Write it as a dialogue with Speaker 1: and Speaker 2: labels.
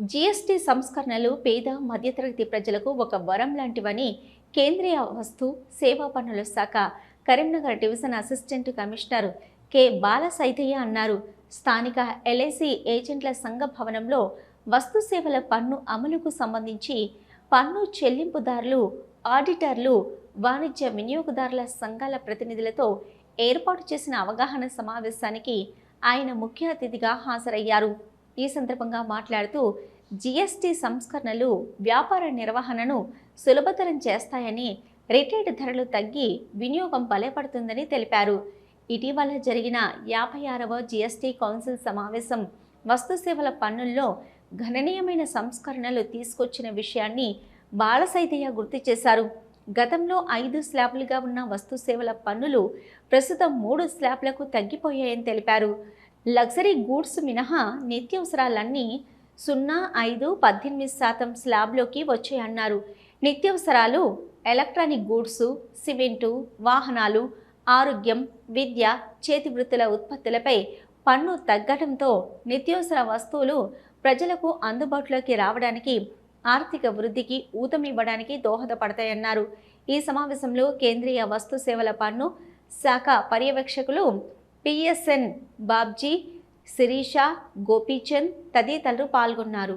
Speaker 1: GST సంస్కరణలు పేద మధ్యతరగతి ప్రజలకు ఒక వరం లాంటివని కేంద్రీయ వస్తు సేవా పన్నుల శాఖ Karimnagar division assistant commissioner K. Balasaithaiah అన్నారు. స్థానిక ఎల్ఐసి ఏజెంట్ల సంఘ భవనంలో వస్తు సేవల పన్ను అమలుకు సంబంధించి పన్ను చెల్లింపుదారులు ఆడిటర్లు వాణిజ్య వినియోగదారుల సంఘాల ప్రతినిధులతో ఏర్పాటు చేసిన అవగాహన సమావేశానికి ఆయన ముఖ్య అతిథిగా హాజరయ్యారు. ఈ సందర్భంగా మాట్లాడుతూ జీఎస్టీ సంస్కరణలు వ్యాపార నిర్వహణను సులభతరం చేస్తాయని రిటైర్డ్ ధరలు తగ్గి వినియోగం బలపడుతుందని తెలిపారు. ఇటీవల జరిగిన యాభై ఆరవ జీఎస్టీ కౌన్సిల్ సమావేశం వస్తుసేవల పన్నుల్లో గణనీయమైన సంస్కరణలు తీసుకొచ్చిన విషయాన్ని బాలసైతయ్య గుర్తు చేశారు. గతంలో ఐదు స్లాబ్లుగా ఉన్న వస్తుసేవల పన్నులు ప్రస్తుతం మూడు స్లాబ్లకు తగ్గిపోయాయని తెలిపారు. లగ్జరీ గూడ్స్ మినహా నిత్యావసరాలన్నీ సున్నా ఐదు పద్దెనిమిది శాతం స్లాబ్లోకి వచ్చాయన్నారు. నిత్యావసరాలు ఎలక్ట్రానిక్ గూడ్స్ సిమెంటు వాహనాలు ఆరోగ్యం విద్య చేతి వృత్తుల ఉత్పత్తులపై పన్ను తగ్గడంతో నిత్యావసర వస్తువులు ప్రజలకు అందుబాటులోకి రావడానికి ఆర్థిక వృద్ధికి ఊతమివ్వడానికి దోహదపడతాయన్నారు. ఈ సమావేశంలో కేంద్రీయ వస్తు సేవల పన్ను శాఖ పర్యవేక్షకులు P S N Babji Sirisha Gopichand తదితరులు పాల్గొన్నారు.